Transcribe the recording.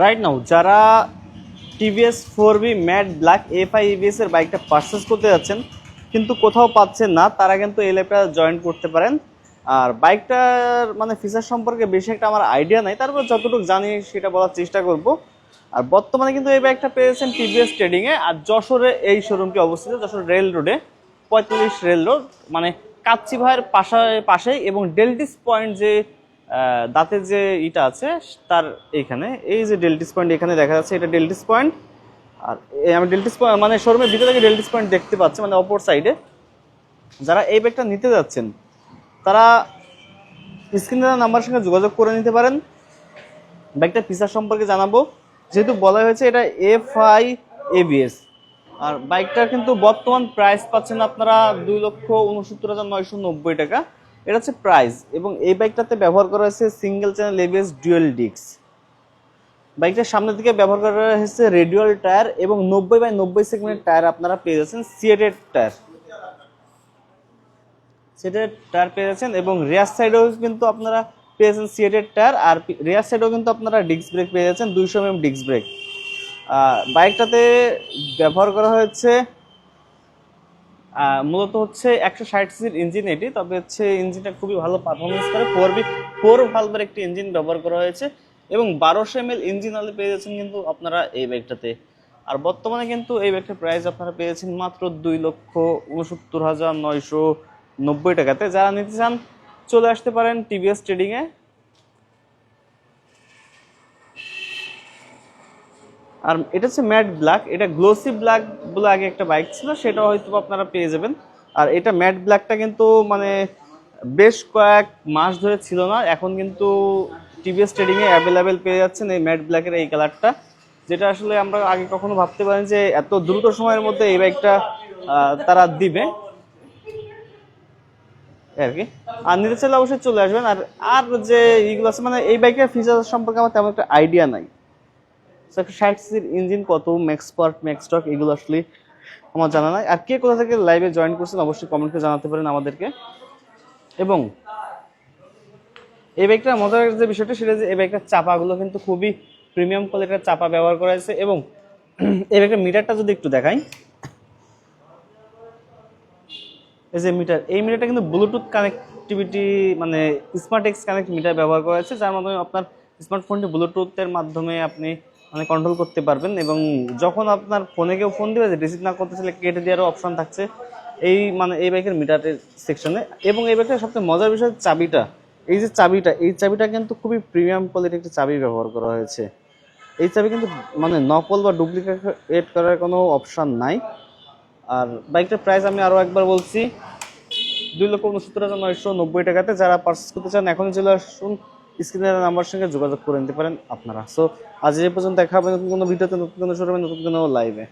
Right now যারা TVS four B matte black F I EVS এর বাইকটা purchase করতে যাচ্ছেন, কিন্তু কোথাও পাচ্ছেন না, তারা কিন্তু এই ল্যাবটা জয়েন করতে পারেন। আর বাইকটার মানে ফিচার সম্পর্কে বেশি একটা আমার আইডিয়া নাই, তারপর যতটুকু জানি সেটা বলার চেষ্টা করব। আর বর্তমানে কিন্তু এই বাইকটা পেয়েছেন টিভিএস ট্রেডিংয়ে আর যশোরে এই শোরুমটি অবস্থিত, যশোর রেল রোডে পঁয়তাল্লিশ রেল রোড মানে কাচ্চি ভাইয়ের পাশে পাশেই, এবং ডেলটিস পয়েন্ট যে দাঁতের যে ইটা আছে, তার এইখানে এই যে ডেলটিস পয়েন্ট এখানে দেখা যাচ্ছে, এটা ডেলটিস পয়েন্ট আর আমি ডেলটিস পয়েন্ট মানে শোরুমের ভিতরে থেকে ডেলটিস পয়েন্ট দেখতে পাচ্ছি মানে অপর সাইডে যারা এই ব্যাগটা নিতে যাচ্ছেন, তারা স্ক্রিনে নাম্বার সঙ্গে যোগাযোগ করে নিতে পারেন। ব্যাগটা ফিচার সম্পর্কে জানাব। যেহেতু বলা হয়েছে, এটা এফ আই এবিএস আর বাইকটার কিন্তু বর্তমান প্রাইস পাচ্ছেন আপনারা দুই লক্ষ উনসত্তর হাজার নয়শো নব্বই টাকা। এটা হচ্ছে প্রাইস এবং এই বাইকটাতে ব্যবহার করা হয়েছে সিঙ্গেল চ্যানেল এবিএস ডুয়েল ডিক্স বাইকটার সামনের দিকে ব্যবহার করা হয়েছে রেডিয়াল টায়ার এবং নব্বই বাই নব্বই সেগমেন্টের টায়ার আপনারা পেয়ে যাচ্ছেন সিএটেড টায়ার সিএটেড টায়ার পেয়ে যাচ্ছেন এবং রেয়ার সাইডেও কিন্তু আপনারা পেয়ে যাচ্ছেন সিএটেড টায়ার আর রেয়ার সাইডেও কিন্তু আপনারা ডিস্ক ব্রেক পেয়ে যাচ্ছেন দুইশো এম ডিস্ক ব্রেক বাইকটাতে ব্যবহার করা হয়েছে মূলত হচ্ছে একশো ষাট সিসির ইঞ্জিন এটি, তবে হচ্ছে ইঞ্জিনটা খুবই ভালো পারফরমেন্স করে। ফোর বি ফোর ভালভের একটি ইঞ্জিন ব্যবহার করা হয়েছে এবং বারোশো এম এল ইঞ্জিন আলে পেয়ে যাচ্ছেন কিন্তু আপনারা এই ব্যাগটাতে আর বর্তমানে কিন্তু এই বাইকটার প্রাইস আপনারা পেয়েছেন মাত্র দুই লক্ষ উনসত্তর হাজার নয়শো নব্বই টাকাতে। যারা নিতে চান, চলে আসতে পারেন টিভিএস ট্রেডিংয়ে আর এটা হচ্ছে ম্যাট ব্ল্যাক, এটা গ্লোসি ব্ল্যাক বলে আগে একটা বাইক ছিল সেটা হয়তো আপনারা পেয়ে যাবেন। আর এটা ম্যাট ব্ল্যাকটা কিন্তু মানে বেশ কয়েক মাস ধরে ছিল না, এখন কিন্তু টিভিএস ট্রেডিংয়ে অ্যাভেলেবেল পেয়ে যাচ্ছেন এই ম্যাট ব্ল্যাকের এই কালারটা, যেটা আসলে আমরা আগে কখনো ভাবতে পারি যে এত দ্রুত সময়ের মধ্যে এই বাইকটা তারা দিবে। আর কি। আর নিতে চাইলে অবশ্যই চলে আসবেন, আর আর যে এইগুলো আছে মানে এই বাইকের ফিচার সম্পর্কে আমার তেমন একটা আইডিয়া নাই। একটা ষাট সিসির ইঞ্জিন কত ম্যাক্সপার্ট ম্যাক্সটক এগুলো আসলে আমার জানা নাই। আর কে কোথা থেকে লাইভে জয়েন করছেন অবশ্যই কমেন্টে জানাতে পারেন আমাদেরকে। এবং এই বাইকটার মজার যে বিষয়টা সেটা যে এই বাইকটার চাপাগুলো কিন্তু খুবই প্রিমিয়াম কোয়ালিটির চাপা ব্যবহার করা হয়েছে। এবং এই বাইকটার মিটারটা যদি একটু দেখাই। এই যে মিটার এই মিটারটা কিন্তু ব্লুটুথ কানেক্টিভিটি মানে স্মার্ট এক্স কানেক্ট মিটার ব্যবহার করা হয়েছে। যার মাধ্যমে আপনার স্মার্টফোনটি ব্লুটুথের মাধ্যমে আপনি মানে কন্ট্রোল করতে পারবেন এবং যখন আপনার ফোনে কেউ ফোন দেবে, যে রিসিভ না করতে চাইলে কেটে দেওয়ারও অপশান থাকছে। এই মানে এই বাইকের মিটারের সেকশনে এবং এই বাইকের সবচেয়ে মজার বিষয় চাবিটা। এই যে চাবিটা, এই চাবিটা কিন্তু খুবই প্রিমিয়াম কোয়ালিটির একটা চাবি ব্যবহার করা হয়েছে। এই চাবি কিন্তু মানে নকল বা ডুপ্লিকেট করার কোনো অপশান নাই। আর বাইকটার প্রাইস আমি আরও একবার বলছি, দুই লক্ষ উনসত্তর হাজার নয়শো নব্বই টাকাতে যারা পার্চেস করতে চান, এখনই চলে আসুন। স্ক্রিনের নাম্বার সঙ্গে যোগাযোগ করে নিতে পারেন আপনারা। সো আজ এই পর্যন্ত দেখা হবে নতুন কোনো ভিডিওতে, নতুন কোনো শোরুমে নতুন কোনো লাইভে